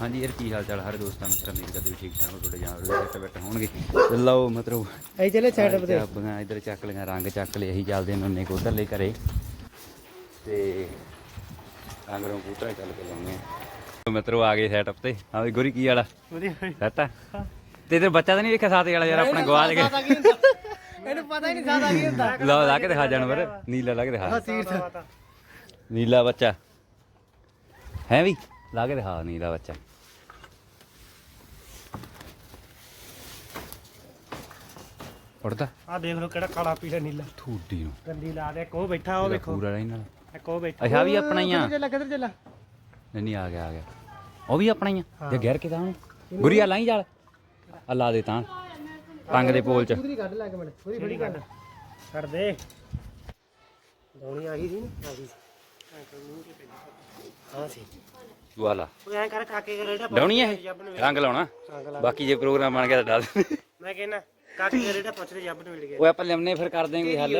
ਹਾਂਜੀ ਯਾਰ ਕੀ ਹਾਲ ਚਾਲ ਹਰ ਦੋਸਤਾਂ ਮਿੱਤਰਾਂ ਮੇਰੀ ਕਦੇ ਵੀ ਠੀਕ ਠਾਕ ਹੋ? ਤੁਹਾਡੇ ਜਾਨ ਰੋਜ਼ ਬੈਠ ਬੈਠ ਹੋਣਗੇ। ਤੇ ਲਓ ਮਤਲਬ ਅਸੀਂ ਚਲੇ ਸੈਟਅਪ ਤੇ। ਚਾਬੀਆਂ ਇਧਰ ਚੱਕ ਲਿਆ ਰੰਗ ਚੱਕ ਲਏ ਅਸੀਂ ਚੱਲਦੇ ਨੰਨੇ ਕੋ ਉਧਰਲੇ ਘਰੇ। ਤੇ ਰੰਗ ਰੋਂ ਕੂਟਰ ਚੱਲ ਕੇ ਲਾਉਂਦੇ ਆ। ਮਿੱਤਰੋ ਆ ਗਏ ਸੈਟਅਪ ਤੇ। ਹਾਂ ਵੀ ਗੁਰੀ ਕੀ ਵਾਲਾ ਵਧੀਆ ਸੈਟ ਆ? ਤੇ ਤੇ ਬੱਚਾ ਤਾਂ ਨਹੀਂ ਵੇਖਿਆ ਸਾਥੇ ਵਾਲਾ ਯਾਰ ਆਪਣਾ ਗਵਾਚ ਗਿਆ ਇਹਨੂੰ ਪਤਾ ਹੀ ਨਹੀਂ ਸਾਦਾ ਕੀ ਹੁੰਦਾ। ਲਾ ਲਾ ਕੇ ਦਿਖਾ ਜਾਨਵਰ। ਨੀਲਾ ਲਾ ਕੇ ਦਿਖਾ। ਨੀਲਾ ਬੱਚਾ। ਹੈ ਵੀ? ਲਾ ਕੇ ਦਿਖਾ ਨੀਲਾ ਬੱਚਾ। ਉੜਦਾ ਆ ਦੇਖ ਲਓ ਕਿਹੜਾ ਕਾਲਾ ਪੀਲਾ ਨੀਲਾ। ਥੂਡੀ ਨੂੰ। ਗੰਦੀ ਲਾ ਦੇ ਕੋ ਬੈਠਾ ਉਹ ਵੇਖੋ ਪੂਰਾ ਰਹਿਣ ਨਾਲ ਇੱਕ ਉਹ ਬੈਠਾ। ਅੱਛਾ ਵੀ ਆਪਣਾ ਹੀ ਆ। ਕਿੱਧਰ ਚੱਲਾ ਕਿੱਧਰ ਚੱਲਾ? ਨਹੀਂ ਨਹੀਂ ਆ ਗਿਆ ਆ ਗਿਆ। ਉਹ ਵੀ ਆਪਣਾ ਹੀ ਆ। ਜੇ ਗੈਰ ਕੇ ਤਾਂ ਗੁਰੀਆ ਲਾਈ ਜਾਲ। ਆ ਲਾ ਦੇ ਤਾਂ। ਟੰਗ ਦੇ ਪੋਲ ਚ। ਪੂਰੀ ਕੱਢ ਲੈ ਕੇ ਮੜ ਪੂਰੀ ਫੜੀ ਕੱਢ। ਕਰ ਦੇ। ਦੌਣੀ ਆ ਗਈ ਸੀ ਨਾ? ਆ ਗਈ ਹਾਂ ਸੀ। ਤੂੰ ਆ ਲਾ। ਉਹ ਐਂ ਕਰ ਕਾਕੇ ਰੇੜਾ ਡਾਉਣੀ ਹੈ ਰੰਗ ਲਾਉਣਾ। ਬਾਕੀ ਜੇ ਪ੍ਰੋਗਰਾਮ ਬਣ ਗਿਆ ਤਾਂ ਦੱਸ ਮੈਂ ਕਹਿੰਦਾ ਕਾਕੇ ਦੇ ਰੇੜਾ ਪੁੱਛਦੇ ਜੱਬ ਨੂੰ ਮਿਲ ਗਿਆ। ਉਹ ਆਪਾਂ ਲਿਆਉਣੇ ਫਿਰ ਕਰ ਦੇਂਗੇ ਹੱਲ।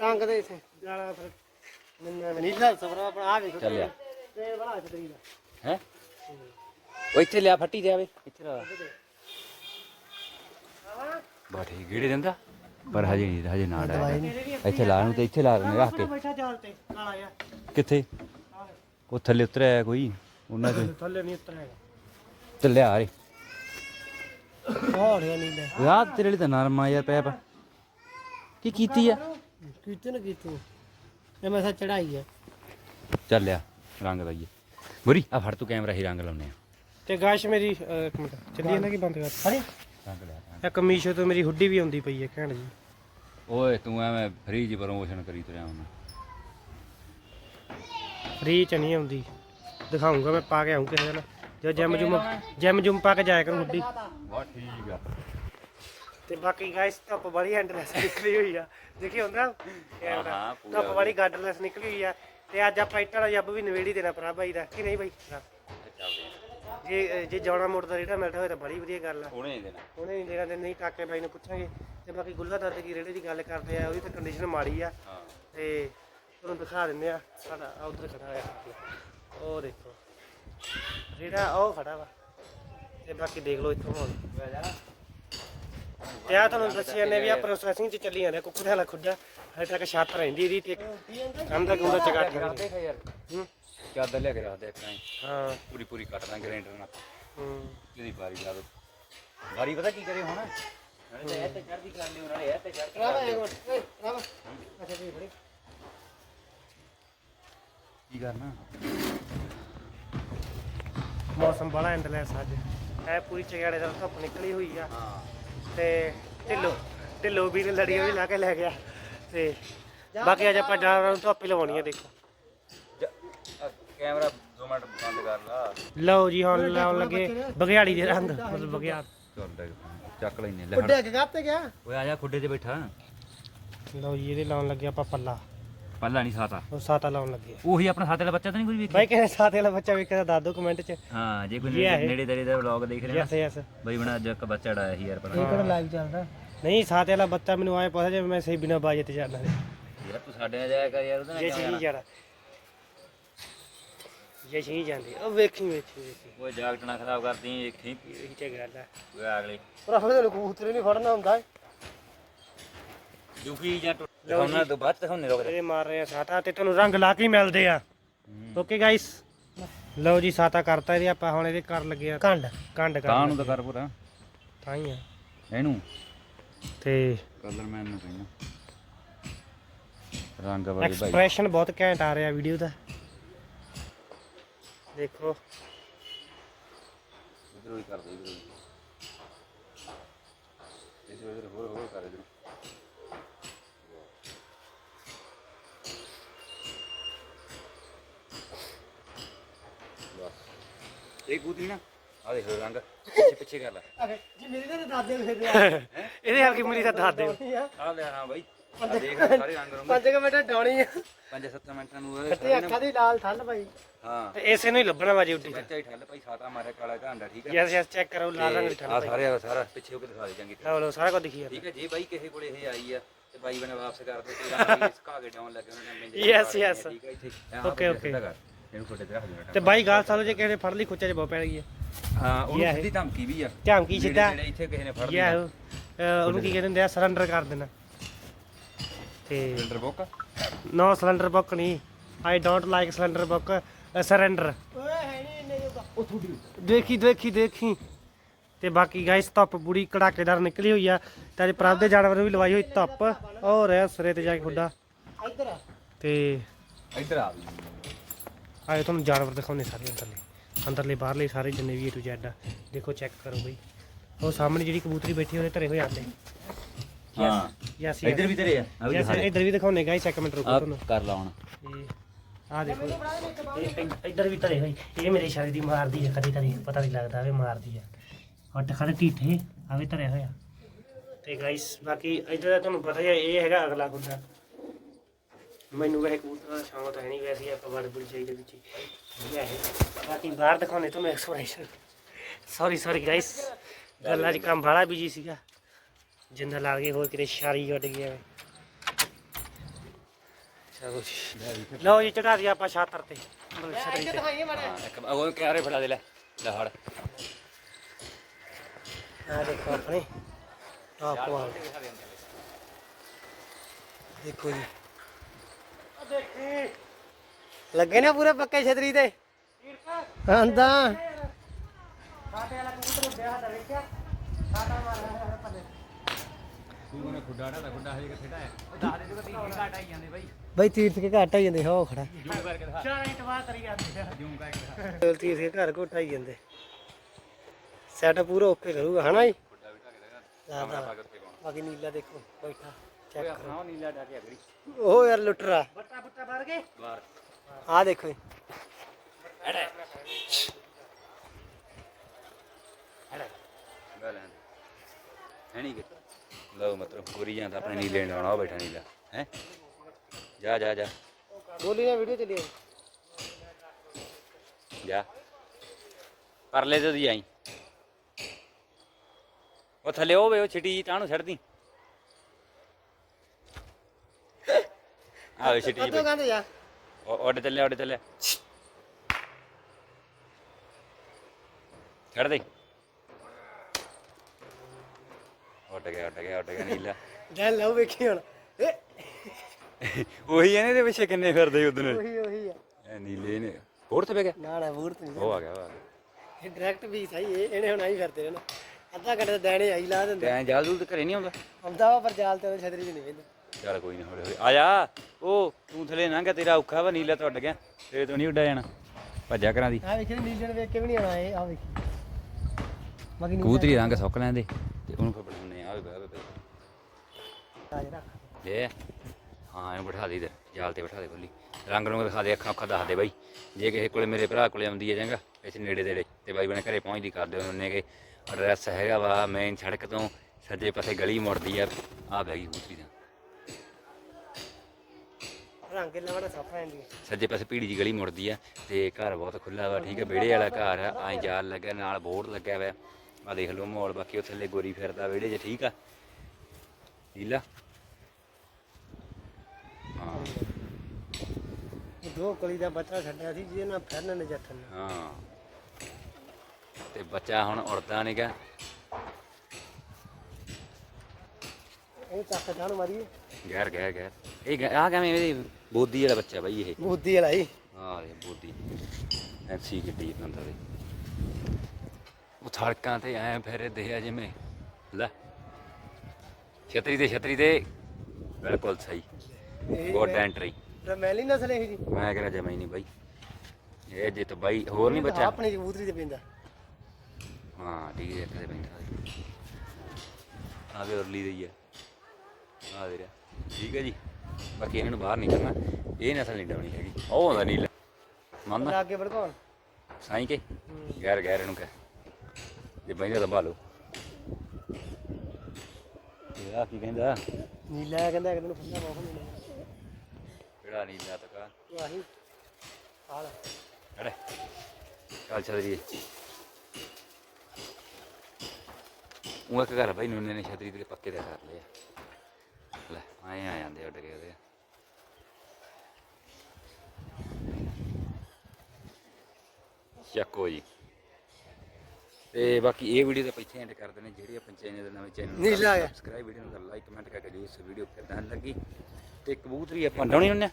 ਟੰਗ ਦੇ ਇਥੇ। ਗਾਲਾ ਫਿਰ। ਮੈਨੂੰ ਨੀਲਾ ਸਬਰਾ ਆਪਣਾ ਆ ਵੇਖੋ ਚੱਲਿਆ ਤੇ ਬਣਾ ਛਤਰੀ ਦਾ। ਹੈ? ਉਹ ਇੱਥੇ ਲਿਆ ਫੱਟੀ ਤੇ ਆਵੇ। ਇੱਥੇ ਲਾ। ਬਾ ਠੀਕ ਗੇੜੇ ਦਿੰਦਾ? ਪਰ ਹਜੇ ਨਹੀਂ ਹਜੇ ਨਾ ਡਾਇਆ ਇੱਥੇ ਲਾ ਨੂੰ ਤੇ ਇੱਥੇ ਲਾ ਨੇ ਰੱਖ ਕੇ। ਬੈਠਾ ਜਾਲ ਤੇ ਕਾਲਾ ਜਿਹਾ ਕਿੱਥੇ? ਉਹ ਥੱਲੇ ਉਤਰਿਆ ਕੋਈ? ਉਹਨਾਂ ਚ ਥੱਲੇ ਨਹੀਂ ਉਤਰੇਗਾ ਚੱਲਿਆ ਰੇ। ਹੋੜਿਆ ਨੀਲੇ ਯਾਰ ਤੇਰੇ ਲਈ ਤਾਂ ਨਰਮ ਆ ਯਾਰ ਪੈਪ। ਕੀ ਕੀਤੀ ਆ? ਕੀਤੇ ਨਾ ਕੀਤੇ। ਇਹ ਮੈਂ ਸਾ ਚੜਾਈ ਆ। ਚੱਲਿਆ ਰੰਗ ਲਾਈਏ। ਬੁਰੀ ਆ ਫੜ ਤੂੰ ਕੈਮਰਾ ਹੀ ਰੰਗ ਲਾਉਨੇ ਆ। ਤੇ ਗਾਸ਼ ਮੇਰੀ ਅਹ, ਇੱਕ ਮਿੰਟ ਚੱਲੀ ਨਾ ਕੀ ਬੰਦ ਕਰ। ਅਰੇ। ਰੰਗ ਲਿਆ ਇੱਕ ਮੀਸ਼ੋ ਤੋਂ ਮੇਰੀ ਹੁੱਡੀ ਵੀ ਆਉਂਦੀ ਪਈ ਹੈ ਕਹਿਣ ਜੀ। ਓਏ ਤੂੰ ਐਵੇਂ ਫ੍ਰੀ ਜੀ ਪ੍ਰੋਮੋਸ਼ਨ ਕਰੀ ਤੁਰਿਆ ਹੁਣ। ਫ੍ਰੀ ਚ ਨਹੀਂ ਆਉਂਦੀ। ਦਿਖਾਉਂਗਾ ਮੈਂ ਪਾ ਕੇ ਆਉਂ ਕਿਸੇ ਦਿਨ। ਜੋ ਜਿਮ ਜੁਮ ਜਿਮ ਜੁਮ ਪਾ ਕੇ ਜਾਇਆ ਕਰੂੰ ਹੁੱਡੀ। ਬਹੁਤ ਠੀਕ ਆ। ਤੇ ਬਾਕੀ ਗਾਇਸ ਧੁੱਪ ਬੜੀ ਹੈਂਡਲੈਸ ਨਿਕਲੀ ਹੋਈ ਆ। ਦੇਖੀ ਹੁੰਦਾ? ਕੈਮਰਾ। ਧੁੱਪ ਬੜੀ ਗੱਡਲੈਸ ਨਿਕਲੀ ਹੋਈ ਆ। ਤੇ ਅੱਜ ਆਪਾਂ ਇੱਟਾਂ ਵਾਲਾ ਜੱਬ ਵੀ ਨਵੇੜੀ ਦੇਣਾ ਭਰਾ ਬਾਈ ਦਾ ਕਿ ਨਹੀਂ ਬਾਈ? ਜੇ ਜੇ ਜਾਣਾ ਮੁੜਦਾ ਰੇੜਾ ਮਿਲਦਾ ਹੋਏ ਤਾਂ ਬੜੀ ਵਧੀਆ ਗੱਲ ਆ। ਉਹਨੇ ਨਹੀਂ ਦੇਣਾ। ਉਹਨੇ ਨਹੀਂ ਦੇਣਾ ਤੇ ਨਹੀਂ ਟਾਕੇ ਬਾਈ ਨੂੰ ਪੁੱਛਾਂਗੇ। ਤੇ ਬਾਕੀ ਗੁੱਲਾ ਦਰਦ ਕੀ ਰੇੜੇ ਦੀ ਗੱਲ ਕਰਦੇ ਆ ਉਹਦੀ ਤਾਂ ਕੰਡੀਸ਼ਨ ਮਾੜੀ ਆ। ਤੇ ਤੁਹਾਨੂੰ ਦਿਖਾ ਦਿੰਦੇ ਆ ਸਾਡਾ ਉਧਰ ਖੜਾ ਹੋਇਆ। ਉਹ ਦੇਖੋ। ਰੇੜਾ ਉਹ ਖੜਾ ਵਾ। ਤੇ ਬਾਕੀ ਦੇਖ ਲਓ ਇੱਥੋਂ ਹੁਣ। ਤੇ ਆ ਤੁਹਾਨੂੰ ਦੱਸਿਆ ਨੇ ਵੀ ਆ ਪ੍ਰੋਸੈਸਿੰਗ ਚ ਚੱਲੀ ਜਾਂਦੇ ਕੁੱਕਰ ਵਾਲਾ ਖੁੱਡਾ। ਹਜੇ ਤੱਕ ਛੱਤ ਰਹਿੰਦੀ ਇਹਦੀ ਤੇ ਕੰਦਾ ਕੁੰਦਾ ਚਗਾਠ ਦੇਖ ਯਾਰ। ਹੂੰ। ਚਾਦਰ ਲਿਆ ਕੇ ਰੱਖ ਦੇ ਇੱਕ ਟਾਈਮ ਹਾਂ। ਪੂਰੀ ਪੂਰੀ ਕੱਟ ਦਾਂ ਗ੍ਰਾਈਂਡਰ ਨਾਲ। ਹੂੰ। ਇਹਦੀ ਬਾਰੀ ਲਾ ਦੋ। ਬਾਰੀ ਪਤਾ ਕੀ ਕਰੇ ਹੁਣ? ਨਾਲੇ ਇਹ ਤੇ ਚੜਦੀ ਕਰ ਲਿਓ ਨਾਲੇ ਇਹ ਤੇ ਚੜਦੀ ਰਾਵਾ ਇੱਕ ਮਿੰਟ। ਓਏ ਰਾਵਾ। ਅੱਛਾ ਜੀ ਫੜੀ। ਕੀ ਕਰਨਾ? ਮੌਸਮ ਬੜਾ ਐਂਡਲੈਸ ਅੱਜ। ਐ ਪੂਰੀ ਚਗਾੜੇ ਦਾ ਧੁੱਪ ਨਿਕਲੀ ਹੋਈ ਆ। ਹਾਂ। ਤੇ ਢਿੱਲੋ ਢਿੱਲੋ ਵੀ ਨੇ ਲੜੀਆਂ ਵੀ ਲਾ ਕੇ ਲੈ ਗਿਆ। ਤੇ ਬਾਕੀ ਅੱਜ ਆਪਾਂ ਜਾਣਾ ਨੂੰ ਧੁੱਪ ਹੀ ਲਵਾਉਣੀ ਆ ਦੇਖੋ। ਕੈਮਰਾ 2 ਮਿੰਟ ਬੰਦ ਕਰ ਲਾ। ਲਓ ਜੀ ਹੁਣ ਲਾਉਣ ਲੱਗੇ ਬਗਿਆੜੀ ਦੇ ਰੰਗ ਮਤਲਬ ਬਗਿਆੜ ਚੱਲ ਡਿੱਗ ਪਾ। ਚੱਕ ਲੈਨੇ ਲੈ ਅੱਗੇ ਕਾਤੇ ਗਿਆ? ਓਏ ਆ ਜਾ ਖੁੱਡੇ ਤੇ ਬੈਠਾ। ਲਓ ਜੀ ਇਹਦੇ ਲਾਉਣ ਲੱਗੇ ਆਪਾਂ ਪੱਲਾ। ਪੱਲਾ ਨਹੀਂ ਸਾਤਾ। ਉਹ ਸਾਤਾ ਲਾਉਣ ਲੱਗੇ ਆ। ਉਹੀ ਆਪਣਾ ਸਾਤੇ ਵਾਲਾ ਬੱਚਾ ਤਾਂ ਨਹੀਂ ਕੋਈ ਵੇਖਿਆ? ਬਾਈ ਕਹਿੰਦੇ ਸਾਤੇ ਵਾਲਾ ਬੱਚਾ ਵੇਖਿਆ ਦੱਸ ਦਿਓ ਕਮੈਂਟ 'ਚ। ਹਾਂ ਜੇ ਕੋਈ। ਨੇੜੇ ਨੇੜੇ ਤੇੜੇ ਦਾ ਵਲੌਗ ਦੇਖ ਰਿਹਾ ਯੈਸ ਯੈਸ ਬਈ ਬਣਾ ਅੱਜ ਇੱਕ ਬੱਚਾ ਡਾਇਆ ਸੀ ਯਾਰ ਪਤਾ ਕਿਹੜਾ ਲਾਈਵ ਚੱਲਦਾ? ਨਹੀਂ ਸਾਤੇ ਵਾਲਾ ਬੱਚਾ ਮੈਨੂੰ ਆਏ ਪਤਾ ਜੇ ਮੈਂ ਸਹੀ ਬਿਨਾ ਬਾਜੇ ਤੇ ਜਾਣਾ ਯਾਰ ਤੂੰ ਸਾਡੇ ਨਾਲ ਜਾਇਆ ਕਰ ਯਾਰ ਉਹਦੇ ਨਾਲ ਜੇ ਕਿਉਂ ਸਹੀ ਜਾਣਾ? ਜੇ ਸਹੀ ਜਾਂਦੀ ਉਹ ਵੇਖੀ ਵੇਖੀ ਵੇਖੀ। ਓਏ ਜਾਗਟਣਾ ਖਰਾਬ ਕਰਦੀ ਦੇਖੀ ਇਹੀ ਤੇ ਗੱਲ ਆ। ਓਏ ਅਗਲੇ। ਪਰ ਨੂੰ ਕਬੂਤਰ ਨਹੀਂ ਫੜਨਾ ਹੁੰਦਾ। ਜੁਫੀ ਜਾਂ ਟੁੱਟਣਾ ਤੋਂ ਬਾਅਦ ਤੱਕ ਨਹੀਂ ਰੋਕਦੇ ਇਹ ਮਾਰ ਰਹੇ ਆ ਸਾਤਾ ਤੇ ਤੁਹਾਨੂੰ ਰੰਗ ਲਾ ਕੇ ਹੀ ਮਿਲਦੇ ਆ। ਓਕੇ ਗਾਇਸ ਲਓ ਜੀ ਸਾਤਾ ਕਰਤਾ ਇਹਦੇ ਆਪਾਂ ਹੁਣ ਇਹਦੇ ਕਰ ਲੱਗੇ ਆ। ਕੰਡ। ਕੰਡ ਕਾਂ ਕਰ ਨੂੰ ਤਾਂ ਕਰ ਪੂਰਾ। ਤਾਂ ਹੀ ਆ। ਇਹਨੂੰ। ਤੇ ਕਲਰ ਮੈਨ ਨੂੰ ਕਹਿਣਾ ਰੰਗ ਵਾਲੇ ਭਾਈ ਐਕਸਪ੍ਰੈਸ਼ਨ ਬਹੁਤ ਘੈਂਟ ਆ ਰਿਹਾ ਵੀਡੀਓ ਦਾ। ਦੇਖੋ। ਇਧਰੋਂ ਹੀ ਕਰ ਦੇ ਇਧਰੋਂ ਇਧਰੋਂ ਇਧਰ ਹੋਰ ਹੋਰ ਕਰ ਇਧਰੋਂ। ਇਹ ਗੁੱਦੀ ਨਾ। ਆ ਦੇਖ ਰੰਗ। ਪਿੱਛੇ ਪਿੱਛੇ ਕਰ ਲੈ। ਜੀ ਮੇਰੀ ਤਾਂ ਦਾਦੇ ਫਿਰ ਇਹਦੇ ਹਲਕੀ ਮੇਰੀ ਤਾਂ ਦਾਦੇ ਆ। ਲੈ ਹਾਂ ਬਾਈ। ਆ ਦੇਖ ਸਾਰੇ ਰੰਗ ਰੰਗ। ਪੰਜ ਕੁ ਮਿੰਟ ਡਾਉਣੀ ਆ। 5-7 ਮਿੰਟਾਂ ਨੂੰ ਉਹਦੇ ਸਾਰੇ ਅੱਖਾਂ ਦੀ ਲਾਲ ਠੱਲ ਭਾਈ ਹਾਂ। ਤੇ ਇਸੇ ਨੂੰ ਹੀ ਲੱਭਣਾ ਵਾ ਡਿਊਟੀ ਬੱਚਾ ਹੀ ਠੱਲ ਭਾਈ ਸਾਤਾ ਮਾਰਿਆ ਕਾਲਾ ਘਾਂਡਾ ਠੀਕ ਹੈ ਯੈਸ ਯੈਸ ਚੈੱਕ ਕਰੋ ਲਾਲ ਰੰਗ ਦੀ ਠੱਲ ਆ ਭਾਈ। ਸਾਰੇ ਸਾਰਾ ਪਿੱਛੇ ਹੋ ਕੇ ਦਿਖਾ ਦੇ ਚੰਗੀ ਤਰ੍ਹਾਂ। ਲਓ ਲਓ ਸਾਰਾ ਕੁਝ ਦਿਖੀ ਜਾਂਦਾ। ਠੀਕ ਹੈ ਜੇ ਬਾਈ ਕਿਸੇ ਕੋਲੇ ਇਹ ਆਈ ਆ ਤੇ ਬਾਈ ਬਣੇ ਵਾਪਸ ਕਰ ਦੇ ਤੇਰਾ ਡਾਉਣ ਲੱਗੇ ਉਹਨਾਂ ਨੇ ਹੈ. ਇਹਨੂੰ ਤੇ ਰੱਖ ਦੇਣਾ ਤੇ ਬਾਈ ਗਾਲ ਸਾਲੋ ਜੇ ਕਿਸੇ ਨੇ ਫੜ ਲਈ ਖੁੱਚਾ ਚ ਬਹੁਤ ਪੈ ਗਈ ਹੈ ਹਾਂ। ਉਹਨੂੰ ਸਿੱਧੀ ਧਮਕੀ ਵੀ ਆ। ਧਮਕੀ ਸਿੱਧਾ। ਜਿਹੜੇ ਇੱਥੇ ਕਿਸੇ ਨੇ ਫੜ ਲਿਆ ਉਹਨੂੰ ਕੀ ਕਹਿੰਦੇ ਹੁੰਦੇ ਆ? ਸਰੈਂਡਰ ਕਰ ਦੇਣਾ। ਤੇ cylinder book no cylinder book ਨਹੀਂ। I don't like cylinder book. Surrender ਦੇਖੀ ਦੇਖੀ ਦੇਖੀ। ਤੇ ਬਾਕੀ ਗਾਇਸ ਧੁੱਪ ਬੁੜੀ ਕੜਾਕੇਦਾਰ ਨਿਕਲੀ ਹੋਈ ਆ। ਤੇ ਅੱਜ ਪ੍ਰਭ ਦੇ ਜਾਨਵਰ ਨੂੰ ਵੀ ਲਵਾਈ ਹੋਈ ਧੁੱਪ। ਉਹ ਰਿਹਾ ਸਰੇ ਤੇ ਜਾ ਕੇ ਖੁੱਡਾ। ਤੇ ਇੱਧਰ ਆ ਵੀ। ਆਏ ਤੁਹਾਨੂੰ ਜਾਨਵਰ ਦਿਖਾਉਣੇ ਸਾਰੇ ਅੰਦਰਲੇ। ਅੰਦਰਲੇ ਬਾਹਰਲੇ ਸਾਰੇ ਜਿੰਨੇ ਵੀ ਏ ਟੂ ਜ਼ੈਡ ਦੇਖੋ ਚੈੱਕ ਕਰੋ ਬਈ। ਉਹ ਸਾਹਮਣੇ ਜਿਹੜੀ ਕਬੂਤਰੀ ਬੈਠੀ ਉਹਦੇ ਧਰੇ ਹੋਏ ਆਂਦੇ ਹਾਂ। ਯੈਸ ਇੱਧਰ ਵੀ ਤੇਰੇ ਆ। ਯੈਸ। ਇੱਧਰ ਵੀ ਦਿਖਾਉਣੇ ਗਾਇਸ ਇੱਕ ਮਿੰਟ ਰੁਕੋ ਆ ਤੁਹਾਨੂੰ। ਕਰ ਲਾ ਹੁਣ। ਆ ਦੇਖੋ। ਇੱਧਰ ਵੀ ਧਰੇ ਹੋਈ ਇਹ ਮੇਰੇ ਸ਼ਰੀਰ ਦੀ ਮਾਰਦੀ ਹੈ ਕਦੀ ਕਦੀ ਪਤਾ ਨਹੀਂ ਲੱਗਦਾ ਵੇ ਮਾਰਦੀ ਆ। ਹੱਟ ਖੜੇ ਢੀਠੇ ਆਵੇ ਧਰਿਆ ਹੋਇਆ ਤੇ ਗਾਇਸ ਬਾਕੀ ਇੱਧਰ ਤੁਹਾਨੂੰ ਪਤਾ ਹੀ ਹੈ ਇਹ ਹੈਗਾ ਅਗਲਾ ਗੁੱਡਾ। ਮੈਨੂੰ ਵੈਸੇ ਕਬੂਤਰ ਦਾ ਸ਼ੌਂਕ ਤਾਂ ਹੈ ਨਹੀਂ ਵੈਸੇ ਆਪਾਂ ਬੜ ਬੜੀ ਚਾਹੀਦੇ ਵਿੱਚ ਹੈ ਬਾਕੀ ਬਾਹਰ ਦਿਖਾਉਣੇ ਤੁਹਾਨੂੰ ਐਕਸਪੋਰੇਸ਼ਨ ਸੌਰੀ ਸੌਰੀ ਗਾਇਸ ਗੱਲਾਂ 'ਚ ਕੰਮ ਬੜਾ ਬਿਜ਼ੀ ਸੀਗਾ। ਜਿੰਦਾ ਲਾ ਕੇ ਹੋਰ ਕਿਤੇ ਸ਼ਾਰੀ ਉੱਡ ਗਿਆ। ਚਲੋ ਲਓ ਜੀ ਚੜਾ ਦਿਆ ਆਪਾਂ ਛਾਤਰ ਤੇ। ਮਤਲਬ ਛਤਰੀ ਤੇ। ਉਹ ਫੜਾ ਦੇ ਲੈ। ਲੈ ਆ ਦੇਖੋ ਆਪਣੇ। ਟਾਪ ਕੁਆਲ ਦੇਖੋ ਜੀ। ਦੇਖੀ। ਲੱਗੇ ਨਾ ਪੂਰੇ ਪੱਕੇ ਛਤਰੀ ਤੇ? ਆਂਦਾ ਸਾਡੇ ਵਾਲਾ ਕਬੂਤਰ ਨੂੰ ਵਿਆਹ ਦਾ ਵੇਖਿਆ? ਸਾਡਾ ਮਾਰਿਆ ਪੱਲੇ। ਤੂੰ ਕੋਨੇ ਖੁੱਡਾ ਢਾ ਖੁੱਡਾ ਹਜੇ ਕਿੱਥੇ ਢਾਇਆ ਉਹ ਦੱਸ ਦੇ ਤੂੰ ਕਿ ਘਾਟ ਆਈ ਜਾਂਦੇ ਬਾਈ। ਬਈ ਤੀਰਥ ਕੇ ਘਾਟ ਹੋ ਜਾਂਦੇ ਹੋ ਖੜਾ। ਜੂਮ ਕਰਕੇ ਦਿਖਾ। ਚਾਰ ਇੰਟ ਬਾਅਦ ਕਰੀ ਜਾਂਦੇ ਆ ਜੂਮ ਕਰਕੇ ਦਿਖਾ। ਤੀਰਥ ਕੇ ਘਰ ਘੋਟਾਈ ਜਾਂਦੇ। ਸੈਟ ਪੂਰਾ ਓਕੇ ਕਰੂਗਾ ਹਨਾ ਜੀ? ਬਾਕੀ ਨੀਲਾ ਦੇਖੋ ਬੈਠਾ। ਚੈੱਕ ਕਰੋ ਹਾਂ ਨੀਲਾ ਢਾ ਕੇ ਅਗਰੀ ਉਹ ਯਾਰ ਲੁੱਟਰਾ। ਬੱਟਾ ਬੁੱਟਾ ਮਾਰ ਗਏ ਬਾਹਰ ਆ ਦੇਖੋ ਜੀ। ਐੜੇ। ਐੜੇ। ਗੱਲ ਹੈ ਹੈ ਨਹੀਂ ਕਿ ਲਓ ਮਤਲਬ ਪੂਰੀ ਜਾਂਦਾ ਆਪਣੇ ਨੀਲੇ ਨੂੰ ਆਉਣਾ ਉਹ ਬੈਠਾ ਨੀਲਾ। ਹੈ? ਜਾ ਜਾ ਜਾ। ਬੋਲੀ ਨਾ ਵੀਡੀਓ ਚੱਲੀ ਜਾ। ਪਰਲੇ ਤੇ ਦੀ ਆਈ। ਉਹ ਥੱਲੇ ਉਹ ਵੇ ਉਹ ਛਿਟੀ ਜੀ ਟਾਣੂ ਛੱਡਦੀ। ਏ। ਉਹੀ ਪਿੱਛੇ ਕਿੰਨੇ ਫਿਰਦੇ ਉਦੋਂ ਉਹੀ ਉਹੀ ਆ। ਇਹ ਨੀਲੇ ਨੇ। ਹੋਰ ਤੇ ਪੈ ਗਿਆ? ਨਾ ਨਾ ਬੂਰ ਨਹੀਂ ਉਹ ਆ ਗਿਆ ਉਹ ਆ ਗਿਆ। ਇਹ ਡਾਇਰੈਕਟ ਵੀ ਸਹੀ ਇਹ ਇਹਨੇ ਹੁਣ ਆਈ ਫਿਰਦੇ ਰਹਿਣਾ। ਅੱਧਾ ਘੰਟੇ ਦਾ ਦੇਣੇ ਆਈ ਲਾ ਤੇ ਦਿੰਦੇ ਐਂ ਜਾਲ ਜੂਲ ਤੇ ਘਰੇ ਨਹੀਂ ਆਉਂਦਾ? ਆਉਂਦਾ ਵਾ ਪਰ ਜਾਲ ਤੇ ਉਹਦੀ ਛਤਰੀ ਚ ਨਹੀਂ ਵੇਂਦਾ ਚੱਲ ਕੋਈ ਨਾ ਹੌਲੀ ਹੌਲੀ। ਆ ਜਾ। ਉਹ ਤੂੰ ਥਲੇ ਲੰਘ ਤੇਰਾ ਔਖਾ ਵਾ ਨੀਲਾ ਤੋਂ ਉੱਡ ਗਿਆ। ਤੇਰੇ ਤੋਂ ਨਹੀਂ ਉੱਡਿਆ ਜਾਣਾ। ਭੱਜਾ ਕਰਾਂ ਦੀ। ਆ ਵੇਖੀ ਨੀਲੇ ਨੇ ਵੇਖ ਕੇ ਵੀ ਨਹੀਂ ਆਉਣਾ ਇਹ ਆ ਵੇਖੀ। ਬਾਕੀ ਨੀਲਾ ਕਬੂਤਰੀ ਰੰਗ ਸੁੱਕ ਲੈਂਦੇ ਤੇ ਉਹਨੂੰ ਫਿਰ ਬਣਾਉਣੇ ਆ ਵੇ ਆ ਜਿਹੜਾ ਦੇ। ਹਾਂ ਇਹਨੂੰ ਬਿਠਾ ਦੇ ਇਧਰ ਜਾਲ ਤੇ ਬਿਠਾ ਦੇ ਖੁੱਲੀ। ਰੰਗ ਨੂੰ ਦਿਖਾ ਦੇ ਅੱਖਾਂ ਅੱਖਾਂ ਦੱਸ ਦੇ ਬਾਈ। ਜੇ ਕਿਸੇ ਕੋਲੇ ਮੇਰੇ ਭਰਾ ਕੋਲੇ ਆਉਂਦੀ ਹੈ ਜਾਂਗਾ ਇੱਥੇ ਨੇੜੇ ਤੇੜੇ। ਤੇ ਬਾਈ ਬਣੇ ਘਰੇ ਪਹੁੰਚਦੀ ਕਰ ਦਿਓ ਉਹਨੇ ਕਿ ਐਡਰੈਸ ਹੈਗਾ ਵਾ ਮੇਨ ਸੜਕ ਤੋਂ ਸੱਜੇ ਪਾਸੇ ਗਲੀ ਮੁੜਦੀ ਆ। ਆ ਬੈ ਗਈ ਕਬੂਤਰੀ ਦਾ। ਰੰਗ ਲਵਣਾ ਜਾਂਦੀ ਸੱਜੇ ਪਾਸੇ ਪੀੜੀ ਦੀ ਗਲੀ ਮੁੜਦੀ ਆ ਤੇ ਘਰ ਬਹੁਤ ਖੁੱਲਾ ਵਾ ਠੀਕ ਹੈ ਵਿਹੜੇ ਵਾਲਾ ਘਰ ਆ ਐਂ ਜਾਲ ਲੱਗਿਆ ਨਾਲ ਬੋਰਡ ਲੱਗਿਆ ਹੋਇਆ। ਆ ਦੇਖ ਲਓ ਮਾਹੌਲ ਬਾਕੀ ਉਹ ਥੱਲੇ ਗੋਰੀ ਫਿਰਦਾ ਵਿਹੜੇ 'ਚ ਠੀਕ ਆ। ਨੀਲਾ। ਹਾਂ। ਦੋ ਕਲੀ ਦਾ ਬੱਚਾ ਛੱਡਿਆ ਸੀ ਜਿਹਦੇ ਨਾਲ ਫਿਰਨ ਨਜੱਠਣ ਹਾਂ। ਤੇ ਬੱਚਾ ਹੁਣ ਉੜਦਾ ਨਹੀਂਗਾ ਇਹ ਚੱਕ ਜਾਣ ਮਾਰੀਏ। ਗੈਰ ਗੈਰ ਗੈਰ ਇਹ ਆ ਕਿਵੇਂ ਇਹਦੀ ਬੋਦੀ ਵਾਲਾ ਬੱਚਾ ਬਾਈ ਇਹ? ਮੋਦੀ ਵਾਲਾ ਹੀ ਹਾਂ ਇਹ ਬੋਦੀ। ਐਸੀ ਗੱਡੀ ਬੰਦਾ ਦੇ ਉਹ ਥੜਕਾਂ ਤੇ ਐ ਫਿਰਦੇ ਆ ਜਿਵੇਂ ਲੈ। ਛਤਰੀ ਤੇ ਛਤਰੀ ਤੇ ਬਿਲਕੁਲ ਸਹੀ। ਗੁੱਡ ਐਂਟਰੀ ਰਮੈਲੀ ਨਸਲ ਇਹ ਜੀ। ਮੈਂ ਕਿਹਾ ਜਮਾ ਹੀ ਨਹੀਂ ਬਾਈ। ਇਹ ਜਿੱਤ ਬਾਈ ਹੋਰ ਨਹੀਂ ਬੱਚਾ? ਆਪਣੀ ਕਬੂਤਰੀ ਤੇ ਪੈਂਦਾ। ਹਾਂ ਠੀਕ ਹੈ ਕਦੇ ਬੈਠਾ ਆ ਵੀ ਉਰਲੀ ਰਹੀ ਹੈ। ਆ ਦੇ ਰਿਹਾ ਠੀਕ ਹੈ ਜੀ। ਬਾਕੀ ਇਹਨਾਂ ਨੂੰ ਬਾਹਰ ਨਹੀਂ ਕਰਨਾ ਇਹ ਨਸਲ ਨਹੀਂ ਡਾਉਣੀ ਹੈਗੀ। ਉਹ ਹੁੰਦਾ ਨੀਲਾ। ਮੰਨਦਾ ਲਾ। ਕੇ ਭੜਕਾਉਣ। ਸਾਈਂ ਕੇ। ਗੈਰ ਗੈਰ ਇਹਨੂੰ ਕਹਿ। ਜੇ ਬੈਂਦਾ ਤਾਂ ਬਾਲੋ ਇਹ ਆ ਕੀ ਕਹਿੰਦਾ? ਨੀਲਾ ਕਹਿੰਦਾ ਇੱਕ ਦਿਨ ਫੁੱਲਾ ਬਹੁਤ ਮਿਲਿਆ ਕਿਹੜਾ ਨੀਲਾ ਤੱਕਾ? ਆਹੀ ਆਲ ਅੜੇ ਚੱਲ ਚੱਲੀਏ। ਉਹ ਇੱਕ ਘਰ ਭਾਈ ਨੂੰ ਨੇ ਛਤਰੀ ਤੇ ਪੱਕੇ ਦੇ ਕਰ ਲਿਆ ਲੈ ਆਏ ਆ ਜਾਂਦੇ ਉੱਡ ਕੇ ਉਹਦੇ ਚੱਕੋ ਜੀ ਤੇ ਬਾਕੀ ਇਹ ਵੀਡੀਓ ਤਾਂ ਪਿੱਛੇ ਐਂਡ ਕਰ ਦਿੰਦੇ ਜਿਹੜੇ ਆਪਾਂ ਚੈਨਲ ਦੇ ਨਵੇਂ ਚੈਨਲ ਨੀਲਾ ਆ। ਸਬਸਕ੍ਰਾਈਬ ਵੀਡੀਓ ਨੂੰ ਲਾਈਕ ਕਮੈਂਟ ਕਰਕੇ ਜਰੂਰ ਇਸ ਵੀਡੀਓ ਕਿਦਾਂ ਲੱਗੀ ਤੇ ਕਬੂਤਰੀ ਆਪਾਂ ਡਾਉਣੀ ਹੁੰਨੇ ਆ